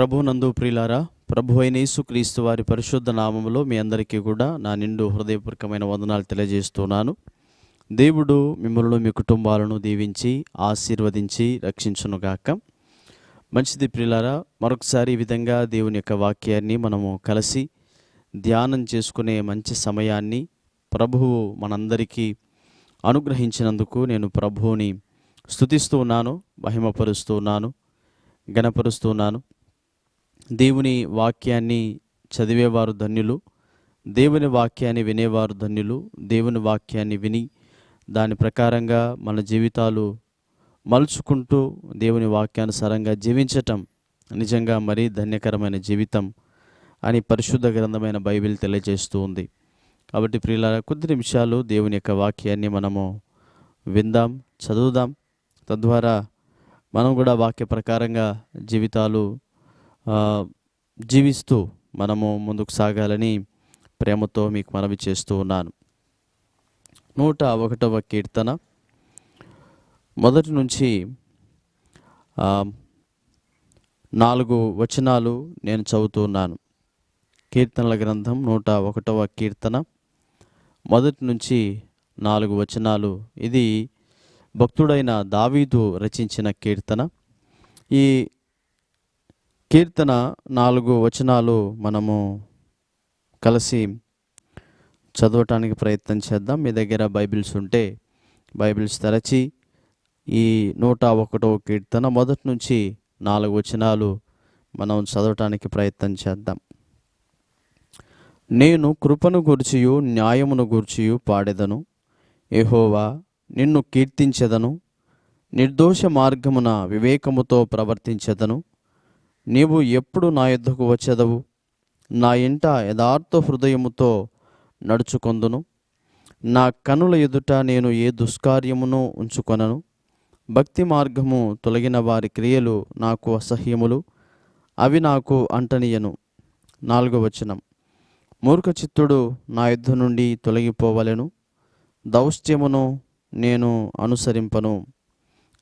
ప్రభునందు ప్రియులారా ప్రభు అయిన యేసుక్రీస్తు వారి పరిశుద్ధ నామములో మీ అందరికీ కూడా నా నిండు హృదయపూర్వకమైన వందనాలు తెలియజేస్తున్నాను. దేవుడు మిమ్మల్ని మీ కుటుంబాలను దీవించి ఆశీర్వదించి రక్షించునుగాక. మంచిది ప్రియులారా మరొకసారి ఈ విధంగా దేవుని యొక్క వాక్యాన్ని మనము కలిసి ధ్యానం చేసుకునే మంచి సమయాన్ని ప్రభువు మనందరికీ అనుగ్రహించినందుకు నేను ప్రభువుని స్తుతిస్తూ ఉన్నాను మహిమపరుస్తూ ఉన్నాను గణపరుస్తున్నాను దేవుని వాక్యాన్ని చదివేవారు ధన్యులు. దేవుని వాక్యాన్ని వినేవారు ధన్యులు. దేవుని వాక్యాన్ని విని దాని ప్రకారంగా మన జీవితాలు మలుచుకుంటూ దేవుని వాక్యానుసారంగా జీవించటం నిజంగా మరీ ధన్యకరమైన జీవితం అని పరిశుద్ధ గ్రంథమైన బైబిల్ తెలియజేస్తూ ఉంది. కాబట్టి ప్రియుల కొద్ది నిమిషాలు దేవుని యొక్క వాక్యాన్ని మనము విందాం చదువుదాం. తద్వారా మనం కూడా వాక్య ప్రకారంగా జీవితాలు జీవిస్తూ మనము ముందుకు సాగాలని ప్రేమతో మీకు మనవి చేస్తూ ఉన్నాను. నూట ఒకటవ కీర్తన. మొదటి నుంచి నాలుగు వచనాలు నేను చదువుతున్నాను కీర్తనల గ్రంథం నూట ఒకటవ కీర్తన. మొదటి నుంచి నాలుగు వచనాలు. ఇది భక్తుడైన దావీదు రచించిన కీర్తన. ఈ కీర్తన నాలుగు వచనాలు మనము కలిసి చదవటానికి ప్రయత్నం చేద్దాం. మీ దగ్గర బైబిల్స్ ఉంటే బైబిల్స్ తెరచి ఈ నూట ఒకటో కీర్తన మొదటి నుంచి నాలుగు వచనాలు మనం చదవటానికి ప్రయత్నం చేద్దాం. నేను కృపను గూర్చియు న్యాయమును గూర్చియు పాడెదను. ఎహోవా నిన్ను కీర్తించెదను. నిర్దోష మార్గమున వివేకముతో ప్రవర్తించెదను. నీవు ఎప్పుడు నా యుద్ధకు వచ్చేదవు? నా ఇంట యథార్థ హృదయముతో నడుచుకొందును. నా కనుల ఎదుట నేను ఏ దుష్కార్యమును ఉంచుకొనను? భక్తి మార్గము తొలగిన వారి క్రియలు నాకు అసహ్యములు అవి నాకు అంటనీయను. నాలుగో వచనం. మూర్ఖ చిత్తుడు నా యుద్ధ నుండి తొలగిపోవలెను. దౌష్ట్యమును నేను అనుసరింపను.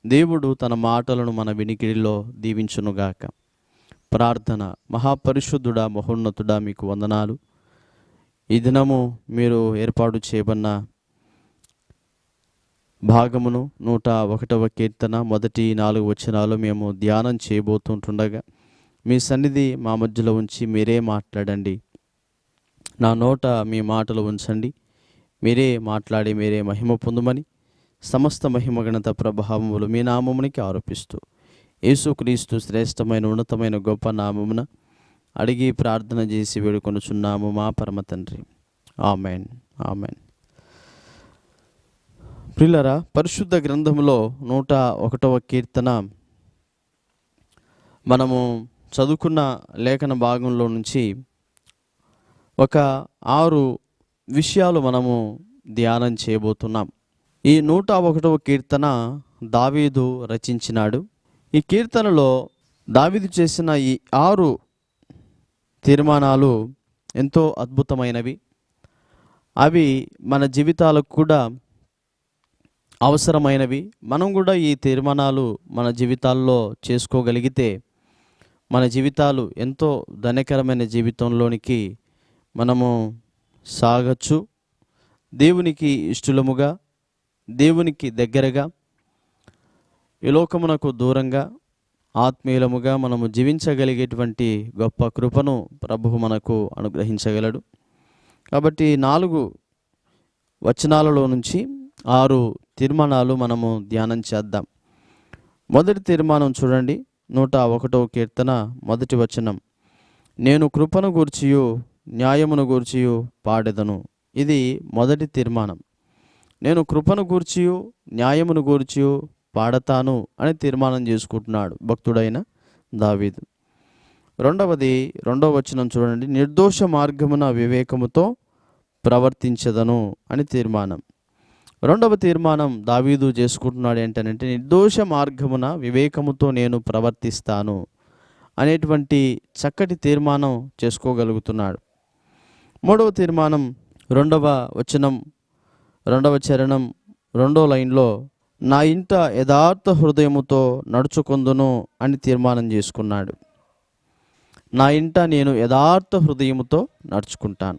దేవుడు తన మాటలను మన వినికిడిలో దీవించునుగాక. ప్రార్థన. మహాపరిశుద్ధుడా మహోన్నతుడా మీకు వందనాలు. ఈ దినము మీరు ఏర్పాటు చేయబడిన భాగమును నూట ఒకటవ కీర్తన మొదటి నాలుగు వచనాలు మేము ధ్యానం చేయబోతుంటుండగా మీ సన్నిధి మా మధ్యలో ఉంచి మీరే మాట్లాడండి. నా నోట మీ మాటలు ఉంచండి. మీరే మాట్లాడి మీరే మహిమ పొందుమని సమస్త మహిమ గణత ప్రభావములు మీ నామమునికి ఆరోపిస్తూ యేసుక్రీస్తు శ్రేష్టమైన ఉన్నతమైన గొప్ప నామమున అడిగి ప్రార్థన చేసి వేడుకొనుచున్నాము మా పరమ తండ్రి. ఆమెన్. ఆమెన్. ప్రిల్లరా పరిశుద్ధ గ్రంథంలో నూట ఒకటవ కీర్తన మనము చదువుకున్న లేఖన భాగంలో నుంచి ఒక ఆరు విషయాలు మనము ధ్యానం చేయబోతున్నాం. ఈ నూట ఒకటవ కీర్తన దావీదు రచించినాడు. ఈ కీర్తనలో దావిదు చేసిన ఈ ఆరు తీర్మానాలు ఎంతో అద్భుతమైనవి. అవి మన జీవితాలకు కూడా అవసరమైనవి. మనం కూడా ఈ తీర్మానాలు మన జీవితాల్లో చేసుకోగలిగితే మన జీవితాలు ఎంతో ధన్యకరమైన జీవితంలోనికి మనము సాగచ్చు. దేవునికి ఇష్టలముగా దేవునికి దగ్గరగా ఈ లోకమునకు దూరంగా ఆత్మీయులముగా మనము జీవించగలిగేటువంటి గొప్ప కృపను ప్రభువు మనకు అనుగ్రహించగలడు. కాబట్టి నాలుగు వచనాలలో నుంచి ఆరు తీర్మానాలు మనము ధ్యానం చేద్దాం. మొదటి తీర్మానం చూడండి నూట ఒకటో కీర్తన మొదటి వచనం. నేను కృపను గూర్చియు న్యాయమును గూర్చియు పాడెదను. ఇది మొదటి తీర్మానం. నేను కృపను గూర్చియు న్యాయమును గూర్చియు పాడతాను అని తీర్మానం చేసుకుంటున్నాడు భక్తుడైన దావీదు. రెండవది రెండవ వచనం చూడండి. నిర్దోష మార్గమున వివేకముతో ప్రవర్తించదను అని తీర్మానం. రెండవ తీర్మానం దావీదు చేసుకుంటున్నాడు ఏంటంటే నిర్దోష మార్గమున వివేకముతో నేను ప్రవర్తిస్తాను అనేటువంటి చక్కటి తీర్మానం చేసుకోగలుగుతున్నాడు. మూడవ తీర్మానం రెండవ వచనం రెండవ చరణం రెండో లైన్లో నా ఇంట యథార్థ హృదయముతో నడుచుకుందును అని తీర్మానం చేసుకున్నాడు. నా ఇంట నేను యథార్థ హృదయముతో నడుచుకుంటాను.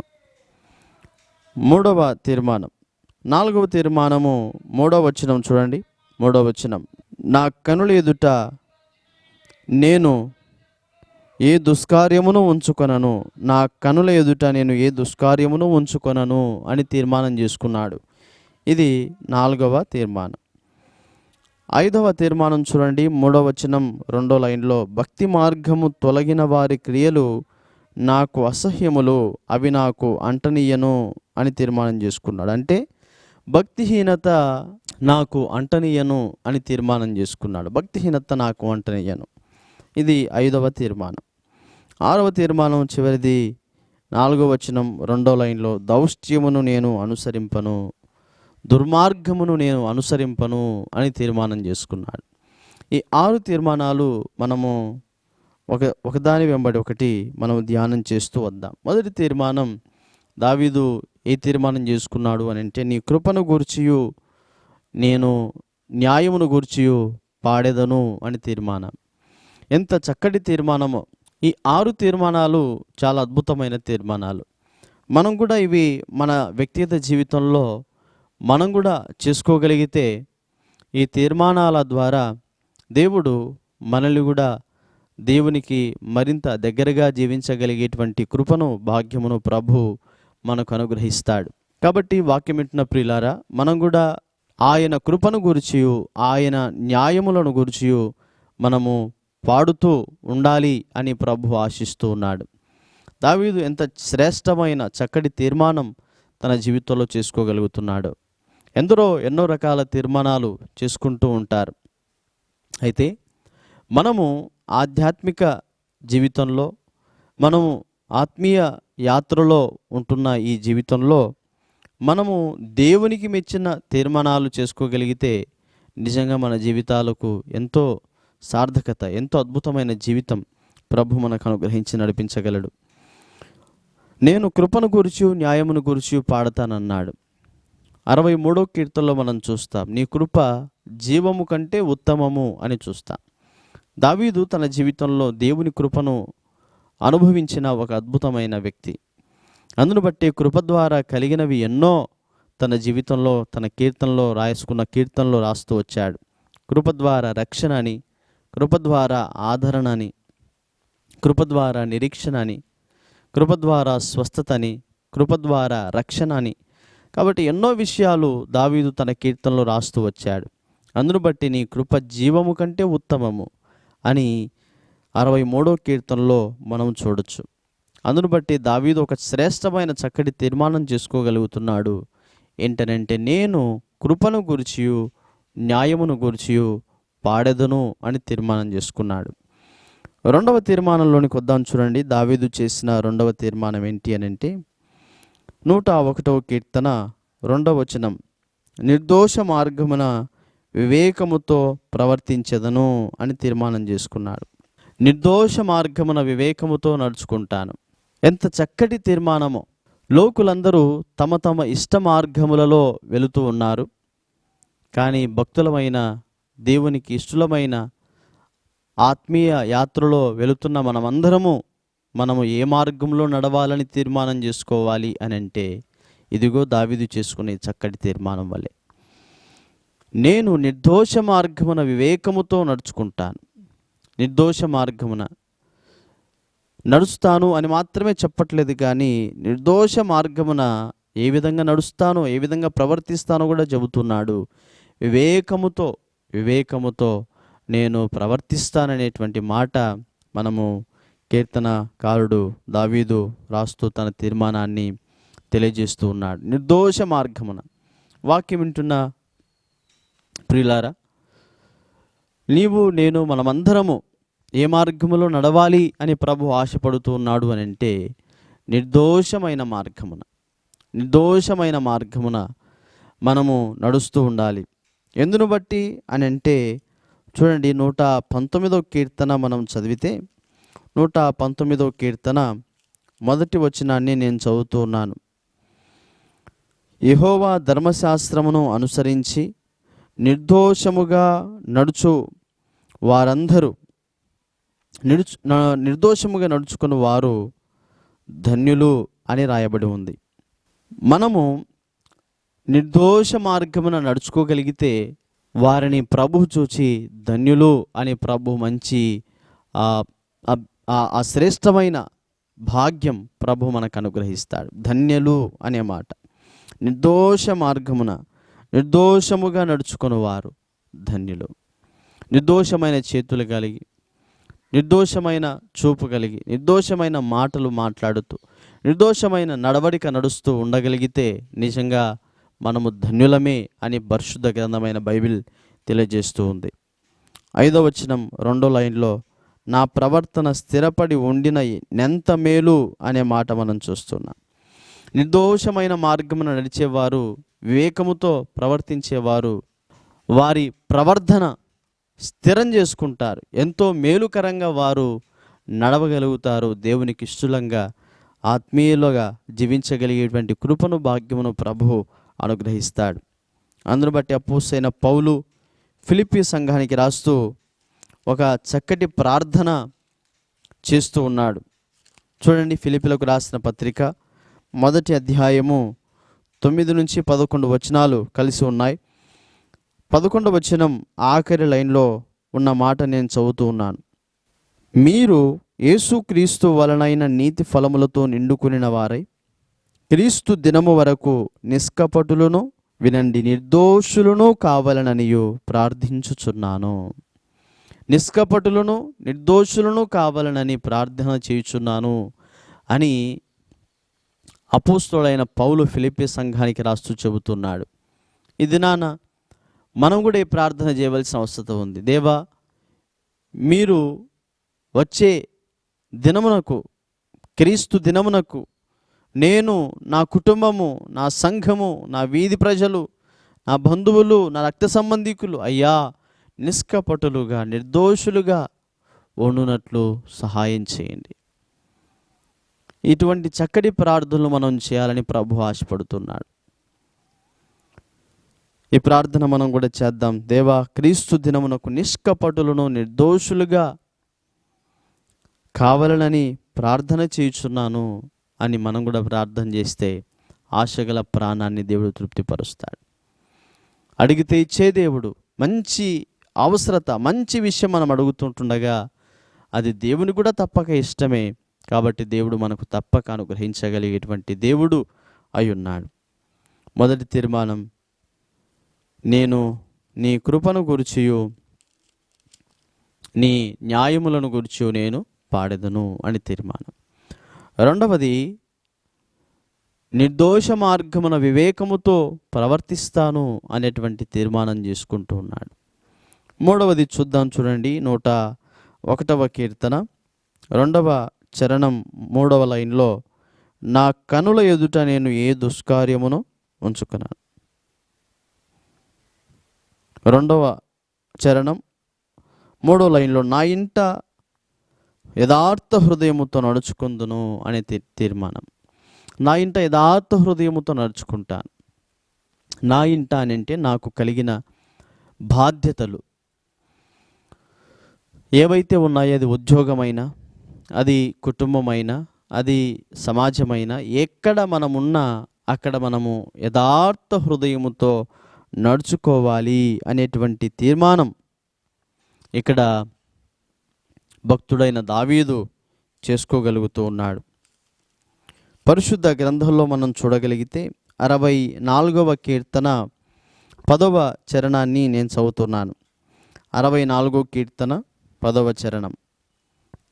మూడవ తీర్మానం. నాలుగవ తీర్మానము మూడవ వచనం చూడండి. మూడవ వచనం. నా కనుల ఎదుట నేను ఏ దుష్కార్యమును ఉంచుకొనను? నా కనుల ఎదుట నేను ఏ దుష్కార్యమును ఉంచుకొనను? అని తీర్మానం చేసుకున్నాడు. ఇది నాలుగవ తీర్మానం. ఐదవ తీర్మానం చూడండి మూడవ వచనం రెండో లైన్లో భక్తి మార్గము తొలగిన వారి క్రియలు నాకు అసహ్యములు అవి నాకు అంటనీయను అని తీర్మానం చేసుకున్నాడు. అంటే భక్తిహీనత నాకు అంటనీయను అని తీర్మానం చేసుకున్నాడు. భక్తిహీనత నాకు అంటనీయను. ఇది ఐదవ తీర్మానం. ఆరవ తీర్మానం చివరిది నాలుగవ వచనం రెండో లైన్లో దౌష్ట్యమును నేను అనుసరింపను దుర్మార్గమును నేను అనుసరింపను అని తీర్మానం చేసుకున్నాడు. ఈ ఆరు తీర్మానాలు మనము ఒక ఒకదాని వెంబడి ఒకటి మనం ధ్యానం చేస్తూ వద్దాం. మొదటి తీర్మానం దావీదు ఏ తీర్మానం చేసుకున్నాడు అని అంటే నీ కృపను గూర్చియు నేను న్యాయమును గూర్చియు పాడేదను అని తీర్మానం. ఎంత చక్కటి తీర్మానమో. ఈ ఆరు తీర్మానాలు చాలా అద్భుతమైన తీర్మానాలు. మనం కూడా ఇవి మన వ్యక్తిగత జీవితంలో మనం కూడా చేసుకోగలిగితే ఈ తీర్మానాల ద్వారా దేవుడు మనల్ని కూడా దేవునికి మరింత దగ్గరగా జీవించగలిగేటువంటి కృపను భాగ్యమును ప్రభు మనకు అనుగ్రహిస్తాడు. కాబట్టి వాక్యం వింటున్న ప్రియులారా మనం కూడా ఆయన కృపను గురిచియు ఆయన న్యాయములను గురిచియు మనము పాడుతూ ఉండాలి అని ప్రభు ఆశిస్తూ ఉన్నాడు. దావీదు ఎంత శ్రేష్టమైన చక్కటి తీర్మానం తన జీవితంలో చేసుకోగలుగుతున్నాడు. ఎందరో ఎన్నో రకాల తీర్మానాలు చేసుకుంటూ ఉంటారు. అయితే మనము ఆధ్యాత్మిక జీవితంలో మనము ఆత్మీయ యాత్రలో ఉంటున్న ఈ జీవితంలో మనము దేవునికి మెచ్చిన తీర్మానాలు చేసుకోగలిగితే నిజంగా మన జీవితాలకు ఎంతో సార్థకత ఎంతో అద్భుతమైన జీవితం ప్రభు మనకు అనుగ్రహించి నడిపించగలడు. నేను కృపను గురించి న్యాయమును గురించి పాడతానన్నాడు. అరవై మూడో కీర్తనలో మనం చూస్తాం నీ కృప జీవము కంటే ఉత్తమము అని చూస్తాం. దావీదు తన జీవితంలో దేవుని కృపను అనుభవించిన ఒక అద్భుతమైన వ్యక్తి. అందును బట్టి కృప ద్వారా కలిగినవి ఎన్నో తన జీవితంలో తన కీర్తనలో రాసుకున్న కీర్తనలో రాస్తూ వచ్చాడు. కృప ద్వారా రక్షణ అని కృప ద్వారా ఆదరణ అని కృప ద్వారా నిరీక్షణ అని కృప ద్వారా స్వస్థత అని కృప ద్వారా రక్షణ అని కాబట్టి ఎన్నో విషయాలు దావీదు తన కీర్తనలో రాస్తూ వచ్చాడు. అందును బట్టి నీ కృప జీవము కంటే ఉత్తమము అని అరవై మూడో కీర్తనలో మనం చూడొచ్చు. అందును బట్టి దావీదు ఒక శ్రేష్టమైన చక్కటి తీర్మానం చేసుకోగలుగుతున్నాడు. ఏంటనంటే నేను కృపను గురిచియు న్యాయమును గురిచియు పాడెదను అని తీర్మానం చేసుకున్నాడు. రెండవ తీర్మానంలోనికి వద్దాం చూడండి. దావీదు చేసిన రెండవ తీర్మానం ఏంటి అని అంటే నూట ఒకటవ కీర్తన రెండవ వచనం. నిర్దోష మార్గమున వివేకముతో ప్రవర్తించదను అని తీర్మానం చేసుకున్నాడు. నిర్దోష మార్గమున వివేకముతో నడుచుకుంటాను. ఎంత చక్కటి తీర్మానమో! లోకులందరూ తమ తమ ఇష్ట మార్గములలో వెళుతూ ఉన్నారు. కానీ భక్తులమైన దేవునికి ఇష్టలమైన ఆత్మీయ యాత్రలో వెళుతున్న మనమందరము మనము ఏ మార్గంలో నడవాలని తీర్మానం చేసుకోవాలి అని అంటే ఇదిగో దావిదు చేసుకునే చక్కటి తీర్మానం వలె నేను నిర్దోష మార్గమున వివేకముతో నడుచుకుంటాను. నిర్దోష మార్గమున నడుస్తాను అని మాత్రమే చెప్పట్లేదు కానీ నిర్దోష మార్గమున ఏ విధంగా నడుస్తానో ఏ విధంగా ప్రవర్తిస్తానో కూడా చెబుతున్నాడు. వివేకముతో వివేకముతో నేను ప్రవర్తిస్తాననేటువంటి మాట మనము కీర్తనకారుడు దావీదు రాస్తూ తన తీర్మానాన్ని తెలియజేస్తూ ఉన్నాడు. నిర్దోష మార్గమున. వాక్యం వింటున్న ప్రియులారా నీవు నేను మనమందరము ఏ మార్గములో నడవాలి అని ప్రభు ఆశపడుతూ ఉన్నాడు అని అంటే నిర్దోషమైన మార్గమున. నిర్దోషమైన మార్గమున మనము నడుస్తూ ఉండాలి. ఎందును బట్టి అని అంటే చూడండి నూట పంతొమ్మిదో కీర్తన మనం చదివితే నూట పంతొమ్మిదవ కీర్తన. మొదటి వచనాన్ని నేను చదువుతున్నాను యహోవా ధర్మశాస్త్రమును అనుసరించి నిర్దోషముగా నడుచు వారందరూ నిడుచు న- నిర్దోషముగా నడుచుకున్న వారు ధన్యులు అని రాయబడి ఉంది. మనము నిర్దోష మార్గమున నడుచుకోగలిగితే వారిని ప్రభు చూచి ధన్యులు అని ప్రభు మంచి ఆ, ఆ- శ్రేష్టమైన భాగ్యం ప్రభు మనకు అనుగ్రహిస్తాడు ధన్యులు అనే మాట. నిర్దోష మార్గమున నిర్దోషముగా నడుచుకుని వారు ధన్యులు. నిర్దోషమైన చేతులు కలిగి నిర్దోషమైన చూపు కలిగి నిర్దోషమైన మాటలు మాట్లాడుతూ నిర్దోషమైన నడవడిక నడుస్తూ ఉండగలిగితే నిజంగా మనము ధన్యులమే అని పరిశుద్ధ గ్రంథమైన బైబిల్ తెలియజేస్తూ ఉంది. ఐదో వచనం రెండో లైన్లో నా ప్రవర్తన స్థిరపడి ఉండిన నెంత మేలు అనే మాట మనం చూస్తున్నాం. నిర్దోషమైన మార్గమున నడిచేవారు వివేకముతో ప్రవర్తించేవారు వారి ప్రవర్ధన స్థిరం చేసుకుంటారు. ఎంతో మేలుకరంగా వారు నడవగలుగుతారు. దేవునికి ఇష్టలంగా ఆత్మీయులుగా జీవించగలిగేటువంటి కృపను భాగ్యమును ప్రభువు అనుగ్రహిస్తాడు. అందును బట్టి అపోసైన పౌలు ఫిలిపీ సంఘానికి రాస్తూ ఒక చక్కటి ప్రార్థన చేస్తూ ఉన్నాడు. చూడండి ఫిలిపిలకు రాసిన పత్రిక. మొదటి అధ్యాయము తొమ్మిది నుంచి పదకొండు వచనాలు కలిసి ఉన్నాయి. పదకొండు వచనం ఆఖరి లైన్లో ఉన్న మాట నేను చదువుతూ ఉన్నాను. మీరు యేసుక్రీస్తు వలనైన నీతి ఫలములతో నిండుకునిన వారై క్రీస్తు దినము వరకు నిష్కపటులను వినండి నిర్దోషులను కావాలననియు ప్రార్థించుచున్నాను. నిష్కపటులను నిర్దోషులను కావాలనని ప్రార్థన చేయుచున్నాను అని అపోస్తుడైన పౌలు ఫిలిపి సంఘానికి రాస్తూ చెబుతున్నాడు. ఇది నాన్న మనం కూడా ఈ ప్రార్థన చేయవలసిన అవసరం ఉంది. దేవా మీరు వచ్చే దినమునకు క్రీస్తు దినమునకు నేను నా కుటుంబము నా సంఘము నా వీధి ప్రజలు నా బంధువులు నా రక్త సంబంధికులు అయ్యా నిష్కపటులుగా నిర్దోషులుగా వండునట్లు సహాయం చేయండి. ఇటువంటి చక్కటి ప్రార్థనలు మనం చేయాలని ప్రభు ఆశపడుతున్నాడు. ఈ ప్రార్థన మనం కూడా చేద్దాం. దేవా క్రీస్తు దినమునకు నిష్కపటులను నిర్దోషులుగా కావాలనని ప్రార్థన చేయుచున్నాను అని మనం కూడా ప్రార్థన చేస్తే ఆశగల ప్రాణాన్ని దేవుడు తృప్తిపరుస్తాడు. అడిగితే ఇచ్చే దేవుడు మంచి అవసరత మంచి విషయం మనం అడుగుతుంటుండగా అది దేవుని కూడా తప్పక ఇష్టమే. కాబట్టి దేవుడు మనకు తప్పక అనుగ్రహించగలిగేటువంటి దేవుడు అయి ఉన్నాడు మొదటి తీర్మానం నేను నీ కృపను గురిచియు నీ న్యాయములను గురిచి నేను పాడెదను అని తీర్మానం. రెండవది నిర్దోష మార్గమున వివేకముతో ప్రవర్తిస్తాను అనేటువంటి తీర్మానం చేసుకుంటూ ఉన్నాడు. మూడవది చూద్దాం చూడండి నూట ఒకటవ కీర్తన. రెండవ చరణం మూడవ లైన్లో నా కనుల ఎదుట నేను ఏ దుష్కార్యమును ఉంచుకున్నాను. రెండవ చరణం మూడో లైన్లో నా ఇంట యథార్థ హృదయముతో నడుచుకుందును అనే తీర్మానం. నా ఇంట యథార్థ హృదయముతో నడుచుకుంటాను. నా ఇంట అని అంటే నాకు కలిగిన బాధ్యతలు. ఏవైతే ఉన్నాయో అది ఉద్యోగమైనా అది కుటుంబమైనా అది సమాజమైనా ఎక్కడ మనమున్నా అక్కడ మనము యథార్థ హృదయముతో నడుచుకోవాలి అనేటువంటి తీర్మానం ఇక్కడ భక్తుడైన దావీదు చేసుకోగలుగుతూ ఉన్నాడు. పరిశుద్ధ గ్రంథంలో మనం చూడగలిగితే అరవై నాలుగవ కీర్తన పదవ చరణాన్ని నేను చదువుతున్నాను. అరవై నాలుగో కీర్తన పదవ చరణం.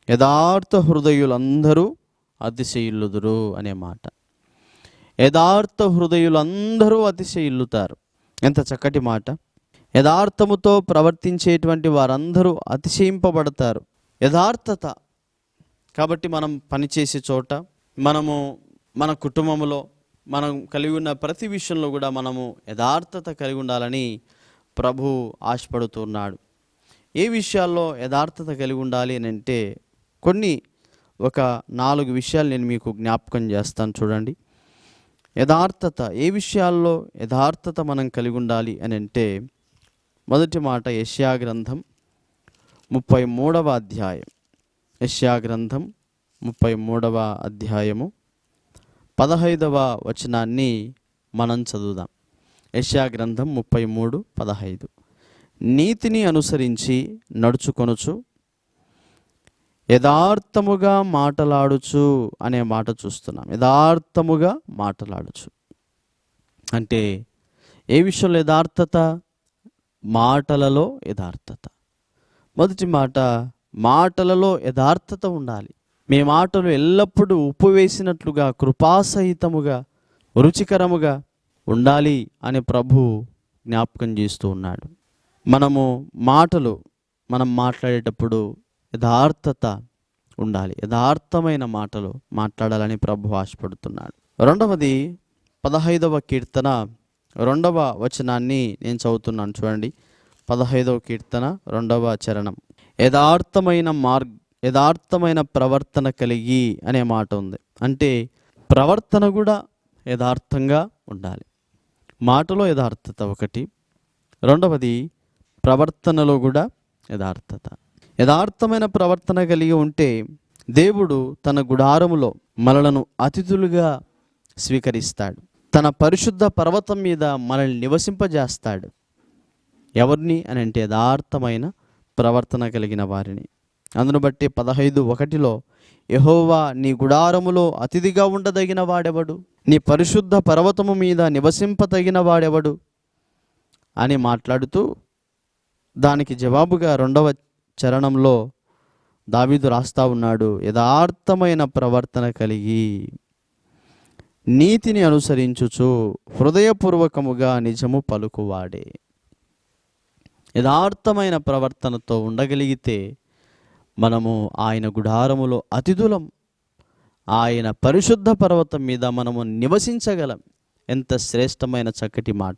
యథార్థ హృదయులందరూ అతిశయిల్లుదురు అనే మాట. యథార్థ హృదయులందరూ అతిశయిల్లుతారు. ఎంత చక్కటి మాట. యథార్థముతో ప్రవర్తించేటువంటి వారందరూ అతిశయింపబడతారు. యథార్థత. కాబట్టి మనం పనిచేసే చోట మనము మన కుటుంబంలో మనం కలిగి ఉన్న ప్రతి విషయంలో కూడా మనము యథార్థత కలిగి ఉండాలని ప్రభు ఆశపడుతున్నాడు. ఏ విషయాల్లో యథార్థత కలిగి ఉండాలి అని అంటే కొన్ని ఒక నాలుగు విషయాలు నేను మీకు జ్ఞాపకం చేస్తాను చూడండి. యథార్థత ఏ విషయాల్లో యథార్థత మనం కలిగి ఉండాలి అని అంటే మొదటి మాట యష్యా గ్రంథం ముప్పై మూడవ అధ్యాయం. యష్యా గ్రంథం ముప్పై మూడవ అధ్యాయము పదహైదవ వచనాన్ని మనం చదువుదాం. యష్యా గ్రంథం ముప్పై మూడు పదహైదు. నీతిని అనుసరించి నడుచుకొనుచు యథార్థముగా మాటలాడుచు అనే మాట చూస్తున్నాం. యథార్థముగా మాటలాడుచు. అంటే ఏ విషయంలో యథార్థత? మాటలలో యథార్థత. మొదటి మాట మాటలలో యథార్థత ఉండాలి. మీ మాటలు ఎల్లప్పుడూ ఉప్పు వేసినట్లుగా కృపాసహితముగా రుచికరముగా ఉండాలి అని ప్రభు జ్ఞాపకం చేస్తూ ఉన్నాడు. మనము మాటలు మనం మాట్లాడేటప్పుడు యథార్థత ఉండాలి. యథార్థమైన మాటలు మాట్లాడాలని ప్రభు ఆశపడుతున్నాడు. రెండవది పదహైదవ కీర్తన రెండవ వచనాన్ని నేను చదువుతున్నాను చూడండి. పదహైదవ కీర్తన రెండవ చరణం. యథార్థమైన మార్గ యథార్థమైన ప్రవర్తన కలిగి అనే మాట ఉంది. అంటే ప్రవర్తన కూడా యథార్థంగా ఉండాలి. మాటలో యథార్థత ఒకటి. రెండవది ప్రవర్తనలో కూడా యథార్థత. యథార్థమైన ప్రవర్తన కలిగి ఉంటే దేవుడు తన గుడారములో మనలను అతిథులుగా స్వీకరిస్తాడు. తన పరిశుద్ధ పర్వతం మీద మనల్ని నివసింపజేస్తాడు. ఎవరిని అని అంటే యథార్థమైన ప్రవర్తన కలిగిన వారిని. అందును బట్టి పదహైదు ఒకటిలో యహోవా నీ గుడారములో అతిథిగా ఉండదగిన వాడెవడు? నీ పరిశుద్ధ పర్వతము మీద నివసింపతగిన వాడెవడు? అని మాట్లాడుతూ దానికి జవాబుగా రెండవ చరణంలో దావీదు రాస్తా ఉన్నాడు. యథార్థమైన ప్రవర్తన కలిగి నీతిని అనుసరించుచు హృదయపూర్వకముగా నిజము పలుకువాడే. యథార్థమైన ప్రవర్తనతో ఉండగలిగితే మనము ఆయన గుడారములో అతిథులం. ఆయన పరిశుద్ధ పర్వతం మీద మనము నివసించగలం. ఎంత శ్రేష్టమైన చక్కటి మాట.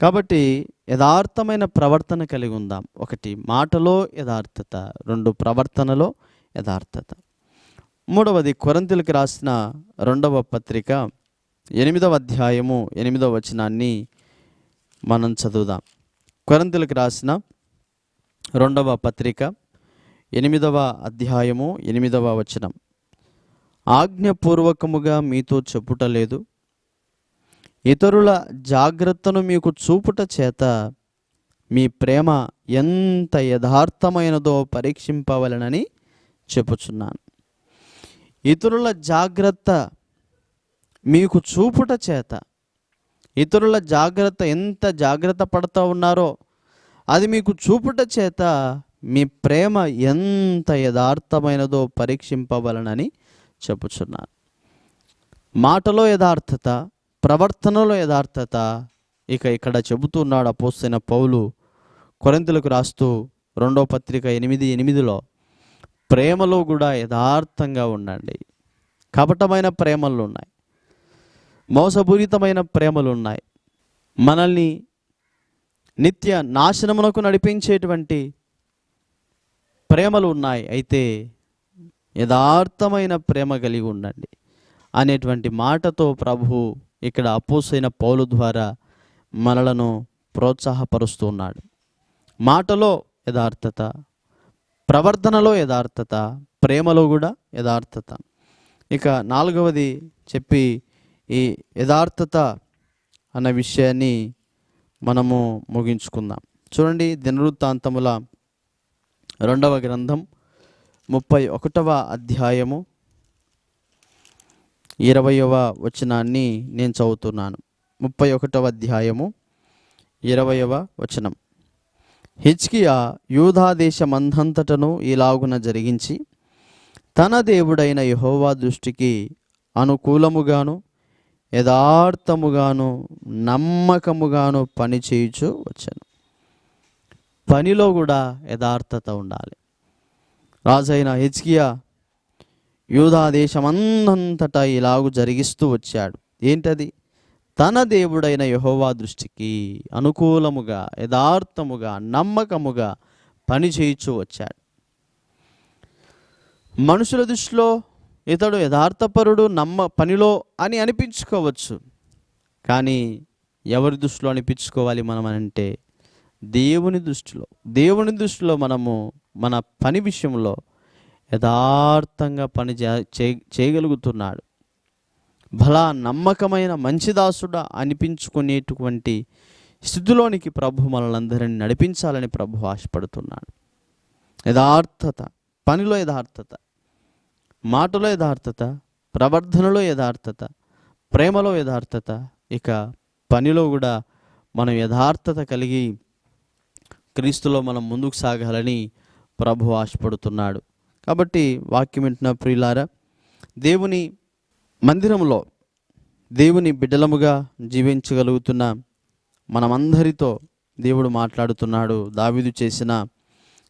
కాబట్టి యథార్థమైన ప్రవర్తన కలిగి ఉందాం. ఒకటి మాటలో యథార్థత. రెండు ప్రవర్తనలో యథార్థత. మూడవది కొరంతులకి రాసిన రెండవ పత్రిక ఎనిమిదవ అధ్యాయము ఎనిమిదవ వచనాన్ని మనం చదువుదాం. కొరంతులకు రాసిన రెండవ పత్రిక ఎనిమిదవ అధ్యాయము ఎనిమిదవ వచనం. ఆజ్ఞపూర్వకముగా మీతో చెప్పుటలేదు. ఇతరుల జాగ్రత్తను మీకు చూపుట చేత మీ ప్రేమ ఎంత యథార్థమైనదో పరీక్షింపవలనని చెప్పుచున్నాను. ఇతరుల జాగ్రత్త మీకు చూపుట చేత ఇతరుల జాగ్రత్త ఎంత జాగ్రత్త పడుతూ ఉన్నారో అది మీకు చూపుట చేత మీ ప్రేమ ఎంత యథార్థమైనదో పరీక్షింపవలనని చెప్పుచున్నాను. మాటలో యథార్థత ప్రవర్తనలో యథార్థత ఇక ఇక్కడ చెబుతున్నాడు అపోస్తైన పౌలు కొరింతలకు రాస్తూ రెండో పత్రిక ఎనిమిది ఎనిమిదిలో ప్రేమలో కూడా యథార్థంగా ఉండండి. కపటమైన ప్రేమలు ఉన్నాయి. మోసపూరితమైన ప్రేమలు ఉన్నాయి. మనల్ని నిత్య నాశనమునకు నడిపించేటువంటి ప్రేమలు ఉన్నాయి. అయితే యథార్థమైన ప్రేమ కలిగి ఉండండి అనేటువంటి మాటతో ప్రభు ఇక్కడ అపోసైన పౌలు ద్వారా మనలను ప్రోత్సాహపరుస్తూ ఉన్నాడు. మాటలో యథార్థత ప్రవర్తనలో యథార్థత ప్రేమలో కూడా యథార్థత. ఇక నాలుగవది చెప్పి ఈ యథార్థత అన్న విషయాన్ని మనము ముగించుకుందాం. చూడండి దినవృత్తాంతముల రెండవ గ్రంథం ముప్పై ఒకటవ అధ్యాయము ఇరవయవ వచనాన్ని నేను చదువుతున్నాను. ముప్పై ఒకటవ అధ్యాయము ఇరవయవ వచనం. హిచ్కియా యూధాదేశమందంతటను ఇలాగున జరిగించి తన దేవుడైన యహోవా దృష్టికి అనుకూలముగాను యథార్థముగాను నమ్మకముగాను పని చేయుచు వచ్చాను. పనిలో కూడా యథార్థత ఉండాలి. రాజైన హెచ్కియా యూదా ఇలాగు జరిగిస్తూ వచ్చాడు. ఏంటది? తన దేవుడైన యహోవా దృష్టికి అనుకూలముగా యథార్థముగా నమ్మకముగా పని వచ్చాడు. మనుషుల దృష్టిలో ఇతడు యథార్థపరుడు నమ్మ పనిలో అని అనిపించుకోవచ్చు. కానీ ఎవరి దృష్టిలో అనిపించుకోవాలి మనం అంటే దేవుని దృష్టిలో. దేవుని దృష్టిలో మనము మన పని విషయంలో యథార్థంగా పని చే- చేయగలుగుతున్నాడు. భలా నమ్మకమైన మంచి దాసుడా అనిపించుకునేటువంటి స్థితిలోనికి ప్రభు మనలందరినీ నడిపించాలని ప్రభు ఆశపడుతున్నాడు. యథార్థత పనిలో యథార్థత మాటలో యథార్థత ప్రవర్ధనలో యథార్థత ప్రేమలో యథార్థత ఇక పనిలో కూడా మనం యథార్థత కలిగి క్రీస్తులో మనం ముందుకు సాగాలని ప్రభు ఆశపడుతున్నాడు. కాబట్టి వాక్యం వింటున్న ప్రియులారా దేవుని మందిరంలో దేవుని బిడ్డలముగా జీవించగలుగుతున్న మనమందరితో దేవుడు మాట్లాడుతున్నాడు దావిదు చేసిన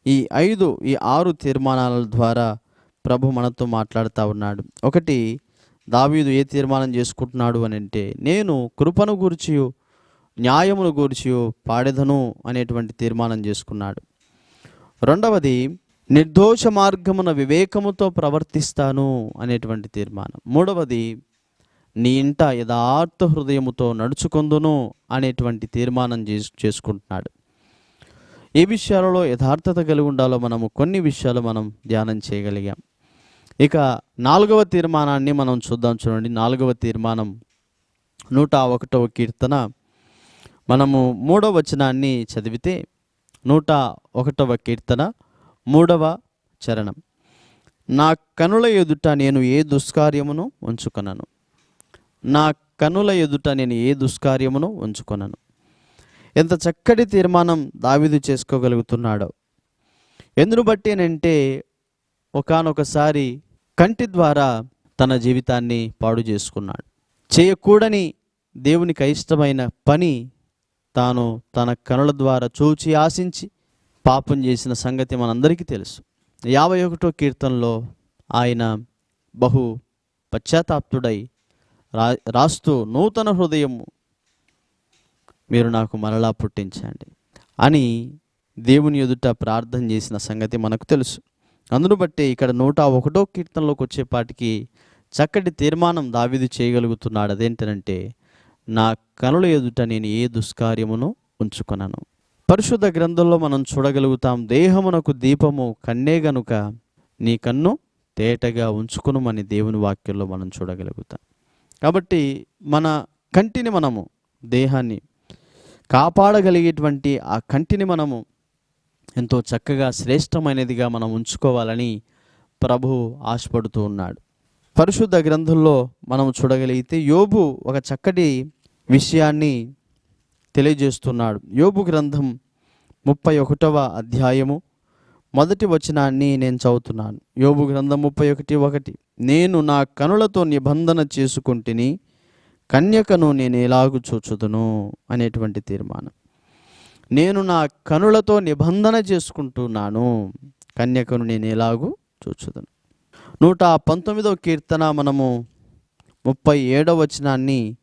ఈ ఐదు ఈ ఆరు తీర్మానాల ద్వారా ప్రభు మనతో మాట్లాడుతూ ఉన్నాడు. ఒకటి దావీదు ఏ తీర్మానం చేసుకుంటున్నాడు అని అంటే నేను కృపను గూర్చి న్యాయమును గూర్చి పాడెదను అనేటువంటి తీర్మానం చేసుకున్నాడు. రెండవది నిర్దోష మార్గమున వివేకముతో ప్రవర్తిస్తాను అనేటువంటి తీర్మానం. మూడవది నీ ఇంట యథార్థ హృదయముతో నడుచుకొందును అనేటువంటి తీర్మానం చేసు చేసుకుంటున్నాడు. ఏ విషయాలలో యథార్థత కలిగి ఉండాలో మనము కొన్ని విషయాలు మనం ధ్యానం చేయగలిగాం. ఇక నాలుగవ తీర్మానాన్ని మనం చూద్దాం చూడండి. నాలుగవ తీర్మానం నూట ఒకటవ కీర్తన. మనము మూడవ వచనాన్ని చదివితే నూట ఒకటవ కీర్తన. మూడవ చరణం. నా కనుల ఎదుట నేను ఏ దుష్కార్యమును ఉంచుకొనను? నా కనుల ఎదుట నేను ఏ దుష్కార్యమును ఉంచుకొనను? ఎంత చక్కటి తీర్మానం దావిదు చేసుకోగలుగుతున్నాడో. ఎందును బట్టేనంటే ఒకనొకసారి ఒకానొకసారి కంటి ద్వారా తన జీవితాన్ని పాడు చేసుకున్నాడు. చేయకూడని దేవునికి అయిష్టమైన పని తాను తన కనుల ద్వారా చూచి ఆశించి పాపం చేసిన సంగతి మనందరికీ తెలుసు. యాభై ఒకటో కీర్తనలో ఆయన బహు పశ్చాత్తాప్తుడై రా రాస్తూ నూతన హృదయము మీరు నాకు మరలా పుట్టించండి అని దేవుని ఎదుట ప్రార్థన చేసిన సంగతి మనకు తెలుసు. అందును బట్టి ఇక్కడ నూట ఒకటో కీర్తనలోకి వచ్చేపాటికి చక్కటి తీర్మానం దావిది చేయగలుగుతున్నాడు. అదేంటనంటే నా కనుల ఎదుట నేను ఏ దుష్కార్యమును ఉంచుకొనను? పరిశుద్ధ గ్రంథంలో మనం చూడగలుగుతాం దేహమునకు దీపము కన్నే గనుక నీ కన్ను తేటగా ఉంచుకునమని దేవుని వాక్యంలో మనం చూడగలుగుతాం. కాబట్టి మన కంటిని మనము దేహాన్ని కాపాడగలిగేటువంటి ఆ కంటిని మనము ఎంతో చక్కగా శ్రేష్టమైనదిగా మనం ఉంచుకోవాలని ప్రభు ఆశపడుతూ ఉన్నాడు. పరిశుద్ధ గ్రంథంలో మనం చూడగలిగితే యోబు ఒక చక్కటి విషయాన్ని తెలియజేస్తున్నాడు. యోబు గ్రంథం ముప్పై ఒకటవ అధ్యాయము మొదటి వచనాన్ని నేను చదువుతున్నాను. యోబు గ్రంథం ముప్పై ఒకటి ఒకటి. నేను నా కనులతో నిబంధన చేసుకుంటుని కన్యకను నేను ఎలాగు చూచుదును అనేటువంటి తీర్మానం. నేను నా కనులతో నిబంధన చేసుకుంటున్నాను. కన్యకను నేను ఎలాగూ చూచుదును. నూట పంతొమ్మిదవ కీర్తన మనము ముప్పై ఏడవ వచనాన్ని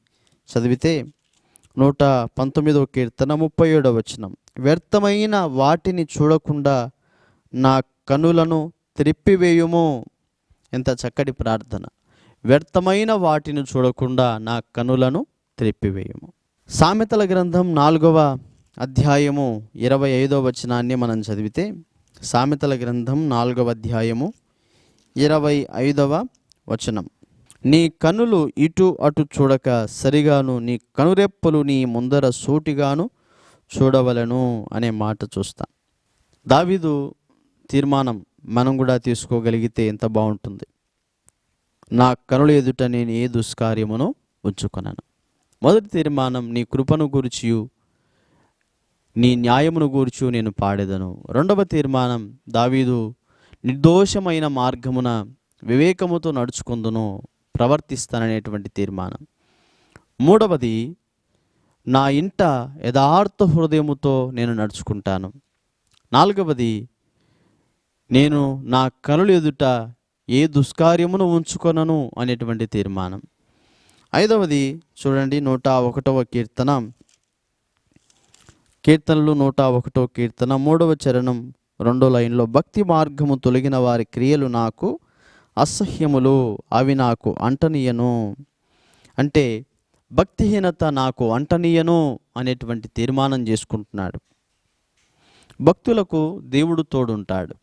చదివితే నూట పంతొమ్మిదవ కీర్తన ముప్పై ఏడవ వచనం. వ్యర్థమైన వాటిని చూడకుండా నా కనులను త్రిప్పివేయుము. ఎంత చక్కటి ప్రార్థన. వ్యర్థమైన వాటిని చూడకుండా నా కనులను త్రిప్పివేయుము. సామెతల గ్రంథం నాలుగవ అధ్యాయము ఇరవై ఐదవ వచనాన్ని మనం చదివితే సామెతల గ్రంథం నాలుగవ అధ్యాయము ఇరవై ఐదవ వచనం. నీ కనులు ఇటు అటు చూడక సరిగాను నీ కనురెప్పలు నీ ముందర సూటిగాను చూడవలను అనే మాట చూస్తాం. దావీదు తీర్మానం మనం కూడా తీసుకోగలిగితే ఎంత బాగుంటుంది? నా కనుల ఎదుట నేను ఏ దుష్కార్యమును ఉంచుకొనను? మొదటి తీర్మానం నీ కృపను గురిచియు నీ న్యాయమును గూర్చు నేను పాడేదను. రెండవ తీర్మానం దావీదు నిర్దోషమైన మార్గమున వివేకముతో నడుచుకుందును. ప్రవర్తిస్తాననేటువంటి తీర్మానం. మూడవది నా ఇంట యథార్థ హృదయముతో నేను నడుచుకుంటాను. నాలుగవది నేను నా కనుల ఎదుట ఏ దుష్కార్యమును ఉంచుకొనను అనేటువంటి తీర్మానం. ఐదవది చూడండి నూట ఒకటవ కీర్తన. కీర్తనలు నూట ఒకటో కీర్తన మూడవ చరణం రెండో లైన్లో భక్తి మార్గము తొలగిన వారి క్రియలు నాకు అసహ్యములు అవి నాకు అంటనీయను. అంటే భక్తిహీనత నాకు అంటనీయను అనేటువంటి తీర్మానం చేసుకుంటున్నాడు. భక్తులకు దేవుడు తోడుంటాడు.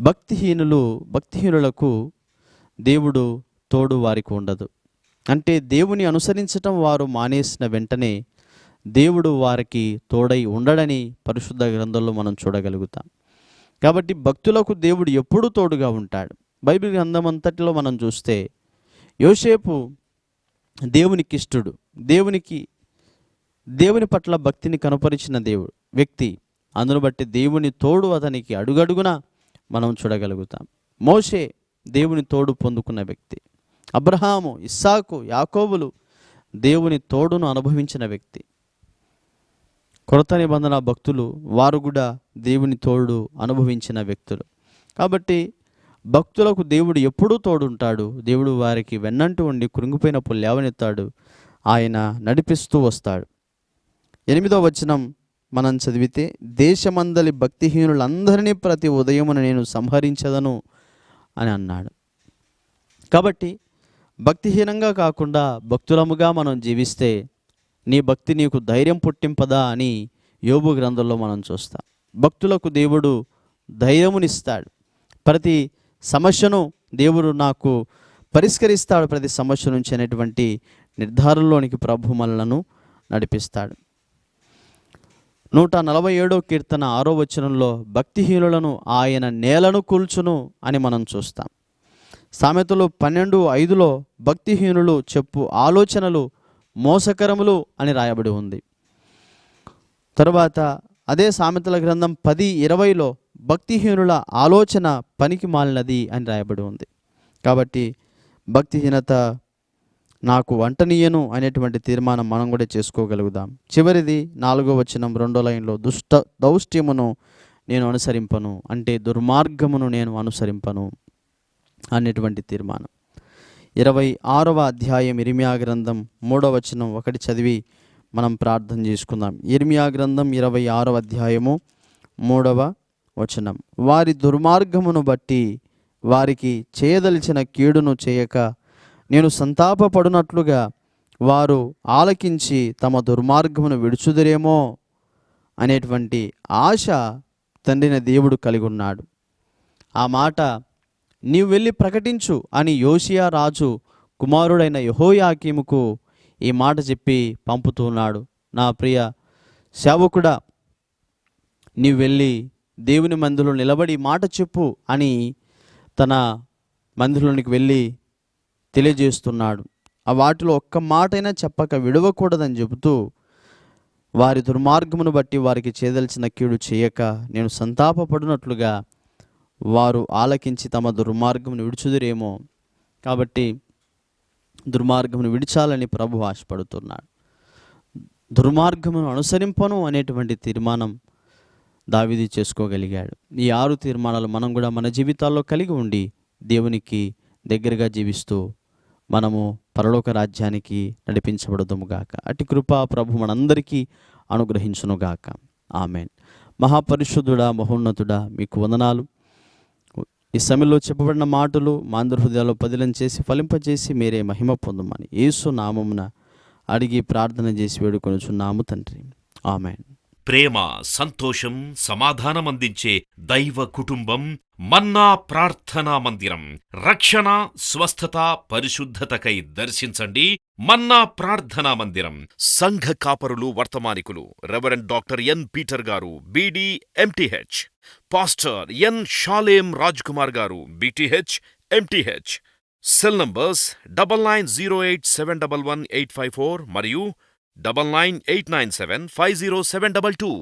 భక్తిహీనులు భక్తిహీనులకు దేవుడు తోడు వారికి ఉండదు. అంటే దేవుని అనుసరించటం వారు మానేసిన వెంటనే దేవుడు వారికి తోడై ఉండడని పరిశుద్ధ గ్రంథంలో మనం చూడగలుగుతాం. కాబట్టి భక్తులకు దేవుడు ఎప్పుడూ తోడుగా ఉంటాడు. బైబిల్ గ్రంథం అంతటిలో మనం చూస్తే యోసేపు దేవునికి ఇష్టడు దేవునికి దేవుని పట్ల భక్తిని కనపరిచిన దేవుడు వ్యక్తి. అందును బట్టి దేవుని తోడు అతనికి అడుగడుగున మనం చూడగలుగుతాం. మోషే దేవుని తోడు పొందుకున్న వ్యక్తి. అబ్రహాము ఇస్సాకు యాకోబులు దేవుని తోడును అనుభవించిన వ్యక్తి. కొరత నిబంధన భక్తులు వారు కూడా దేవుని తోడు అనుభవించిన వ్యక్తులు. కాబట్టి భక్తులకు దేవుడు ఎప్పుడూ తోడుంటాడు. దేవుడు వారికి వెన్నంటూ ఉండి కృంగిపోయినప్పుడు లేవనెత్తాడు. ఆయన నడిపిస్తూ వస్తాడు. ఎనిమిదో వచనం మనం చదివితే దేశమందలి భక్తిహీనులందరినీ ప్రతి ఉదయమున నేను సంహరించదను అని అన్నాడు. కాబట్టి భక్తిహీనంగా కాకుండా భక్తులముగా మనం జీవిస్తే నీ భక్తి నీకు ధైర్యం పుట్టింపదా అని యోబు గ్రంథంలో మనం చూస్తాం. భక్తులకు దేవుడు ధైర్యమునిస్తాడు. ప్రతి సమస్యను దేవుడు నాకు పరిష్కరిస్తాడు ప్రతి సమస్య నుంచి అనేటువంటి నిర్ధారణలోనికి ప్రభు మనలను నడిపిస్తాడు. నూట నలభై ఏడో కీర్తన ఆరో వచనంలో భక్తిహీనులను ఆయన నేలను కూల్చును అని మనం చూస్తాం. సామెతలు పన్నెండు ఐదులో భక్తిహీనులు చెప్పు ఆలోచనలు మోసకరములు అని రాయబడి ఉంది. తరువాత అదే సామెతల గ్రంథం పది ఇరవైలో భక్తిహీనుల ఆలోచన పనికి మాలినది అని రాయబడి ఉంది. కాబట్టి భక్తిహీనత నాకు వంటనీయను అనేటువంటి తీర్మానం మనం కూడా చేసుకోగలుగుదాం. చివరిది నాలుగో వచనం రెండో లైన్లో దుష్ట దౌష్ట్యమును నేను అనుసరింపను అంటే దుర్మార్గమును నేను అనుసరింపను అనేటువంటి తీర్మానం. ఇరవై ఆరవ అధ్యాయం ఇరిమియా గ్రంథం మూడవ వచనం ఒకటి చదివి మనం ప్రార్థన చేసుకుందాం. ఇర్మియా గ్రంథం ఇరవై ఆరవ అధ్యాయము మూడవ వచనం. వారి దుర్మార్గమును బట్టి వారికి చేయదలిచిన కీడును చేయక నేను సంతాపపడునట్లుగా వారు ఆలకించి తమ దుర్మార్గమును విడుచుదరేమో అనేటువంటి ఆశ తండ్రిన దేవుడు కలిగి ఉన్నాడు ఆ మాట నీవు వెళ్ళి ప్రకటించు అని యోషియా రాజు కుమారుడైన యహోయాకీముకు ఈ మాట చెప్పి పంపుతున్నాడు నా ప్రియ సేవకుడా నీవు వెళ్ళి దేవుని మందులో నిలబడి మాట చెప్పు అని తన మందిరంలోనికి వెళ్ళి తెలియజేస్తున్నాడు. ఆ వాటిలో ఒక్క మాటైనా చెప్పక విడవకూడదని చెబుతూ వారి దుర్మార్గమును బట్టి వారికి చేదల్చిన కీడు చేయక నేను సంతాపపడినట్లుగా వారు ఆలకించి తమ దుర్మార్గమును విడుచుదురేమో. కాబట్టి దుర్మార్గమును విడిచాలని ప్రభు ఆశపడుతున్నాడు. దుర్మార్గమును అనుసరింపను అనేటువంటి తీర్మానం దావిది చేసుకోగలిగాడు. ఈ ఆరు తీర్మానాలు మనం కూడా మన జీవితాల్లో కలిగి ఉండి దేవునికి దగ్గరగా జీవిస్తూ మనము పరలోక రాజ్యానికి నడిపించబడదుముగాక అటు కృప ప్రభు మనందరికీ అనుగ్రహించునుగాక. ఆమెన్. మహాపరిశుద్ధుడా మహోన్నతుడా మీకు వందనాలు. ఈ సమయంలో చెప్పబడిన మాటలు మా అందరి హృదయాల్లో పదిలం చేసి ఫలింపజేసి మీరే మహిమ పొందమని యేసు నామమున అడిగి ప్రార్థన చేసి వేడుకొనుచున్నాము తండ్రి. ఆమెన్. ప్రేమ సంతోషం సమాధానం అందించే దైవ కుటుంబం మన్నా ప్రార్థనా మందిరం. రక్షణ స్వస్థత పరిశుద్ధతకై దర్శించండి మన్నా ప్రార్థనా మందిరం. సంఘ కాపరులు వర్తమానికులు రెవరెండ్ డాక్టర్ ఎన్ పీటర్ గారు BD MTh pastor N Shalem Raj Kumar గారు BTh MTh. Cell numbers double nine zero eight seven double one eight five four మరియు double nine eight nine seven five zero seven double two.